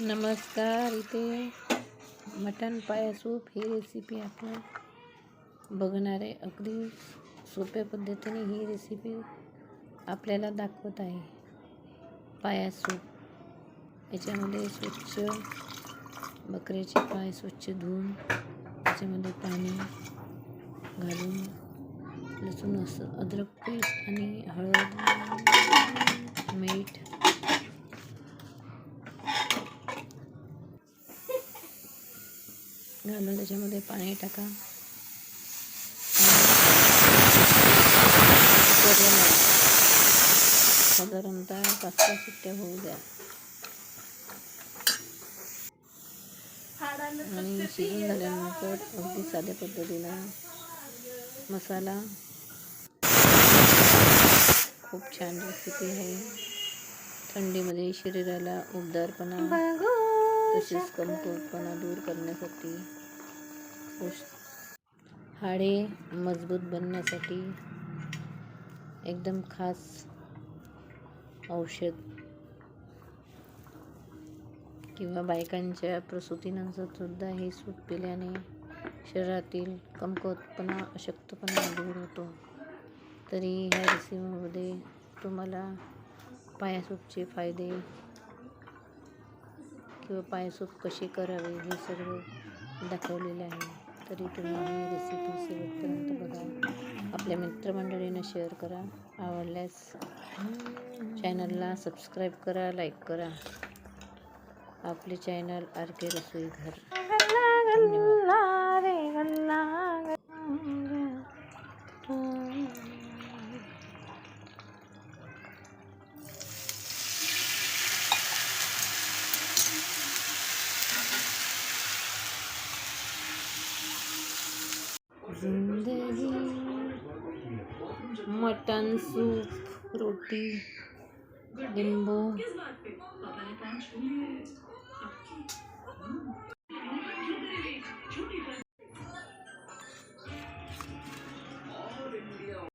नमस्कार इथे मटण पाया सूप ही रेसिपी आपण बघणार आहे. अगदी सोप्या पद्धतीने ही रेसिपी आपल्याला दाखवत आहे. पाया सूप. याच्यामध्ये स्वच्छ बकऱ्याचे पाय स्वच्छ धुवून त्याच्यामध्ये पाणी घालून लसूण असं अद्रक पेस्ट आणि हळद घालून त्याच्यामध्ये पाणी टाका. साधारणतः पाच पाच सुट्ट्या होऊ द्या. आणि शिजून झाल्यानंतर अगदी साध्या पद्धतीनं मसाला. खूप छान रेसिपी आहे. थंडीमध्ये शरीराला उबदारपणा. तसेच कमकुवतपणा दूर करण्यासाठी उष हाडे मजबूत बनण्यासाठी एकदम खास औषध किंवा बायकांच्या प्रसूतीनंतर सुद्धा हे सूप पिल्याने शरीरातील कमकुवतपणा अशक्तपणा दूर होतो. तरी ह्या रेसिपीमध्ये तुम्हाला पायासूपचे फायदे किंवा पायसूप कशी करावे हे सगळं दाखवलेलं आहे. तरी तुम्ही ही रेसिपी शेवटपर्यंत बघा आपल्या मित्रमंडळींना शेअर करा. आवडल्यास चॅनलला सबस्क्राईब करा लाईक करा. आपले चॅनल आर के रसोई घर. धन्यवाद. मटन सूप रोटी लिंबू.